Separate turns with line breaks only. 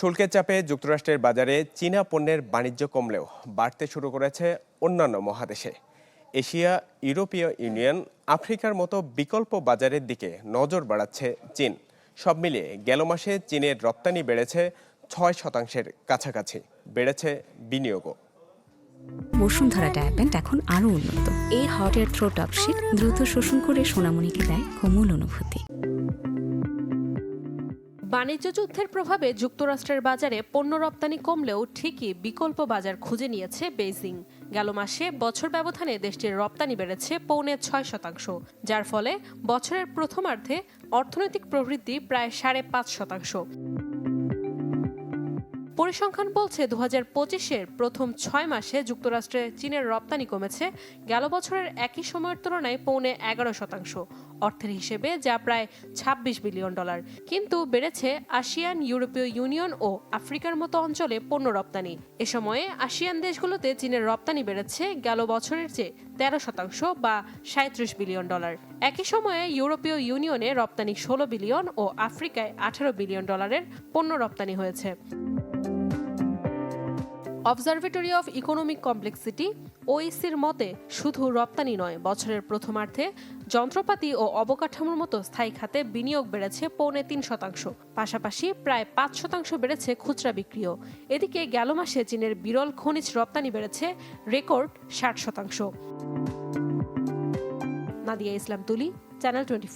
শুল্কের চাপে যুক্তরাষ্ট্রের বাজারে চীনা পণ্যের বাণিজ্য কমলেও বাড়তে শুরু করেছে অন্যান্য মহাদেশে। এশিয়া, ইউরোপীয় ইউনিয়ন, আফ্রিকার মতো বিকল্প বাজারের দিকে নজর বাড়াচ্ছে চীন। সব মিলিয়ে গেল মাসে চীনের রপ্তানি বেড়েছে ছয় শতাংশের কাছাকাছি, বেড়েছে বিনিয়োগও।
বসুন্ধরা এখন আরও উন্নত। এই হট থ্রো টপশিট দ্রুত শোষণ করে সোনামণিকে দেয় কোমল অনুভূতি।
বাণিজ্য যুদ্ধের প্রভাবে যুক্তরাষ্ট্রের বাজারে পণ্য রপ্তানি কমলেও ঠিকই বিকল্প বাজার খুঁজে নিয়েছে বেইজিং। গেল মাসে বছর ব্যবধানে দেশটির রপ্তানি বেড়েছে পৌনে ছয় শতাংশ, যার ফলে বছরের প্রথমার্ধে অর্থনৈতিক প্রবৃদ্ধি প্রায় সাড়ে পাঁচ শতাংশ। পরিসংখ্যান বলছে দু হাজার পঁচিশের প্রথম ছয় মাসে যুক্তরাষ্ট্রে চীনের রপ্তানি কমেছে। গেল বছরের একই সময়ের তুলনায় পৌনে এগারো শতাংশ। অর্থের হিসেবে যা প্রায় ২৬ বিলিয়ন ডলার। কিন্তু বেড়েছে আসিয়ান, ইউরোপীয় ইউনিয়ন ও আফ্রিকার মতো অঞ্চলে পণ্য রপ্তানি। এ সময়ে আসিয়ান দেশগুলোতে চীনের রপ্তানি বেড়েছে গেল বছরের চেয়ে তেরো শতাংশ বা সাঁত্রিশ বিলিয়ন ডলার। একই সময়ে ইউরোপীয় ইউনিয়নে রপ্তানি ষোলো বিলিয়ন ও আফ্রিকায় আঠারো বিলিয়ন ডলারের পণ্য রপ্তানি হয়েছে। অবজারভেটরি অফ ইকোনমিক কমপ্লেক্সিটি ওইসির মতে, শুধু রপ্তানি নয়, বছরের প্রথমার্ধে যন্ত্রপাতি ও অবকাঠামোর মতো স্থায়ী খাতে বিনিয়োগ বেড়েছে পৌনে তিন শতাংশ। পাশাপাশি প্রায় পাঁচ শতাংশ বেড়েছে খুচরা বিক্রিও। এদিকে গেল মাসে চীনের বিরল খনিজ রপ্তানি বেড়েছে রেকর্ড ষাট শতাংশ। নাদিয়া ইসলাম তুলি, চ্যানেল টোয়েন্টি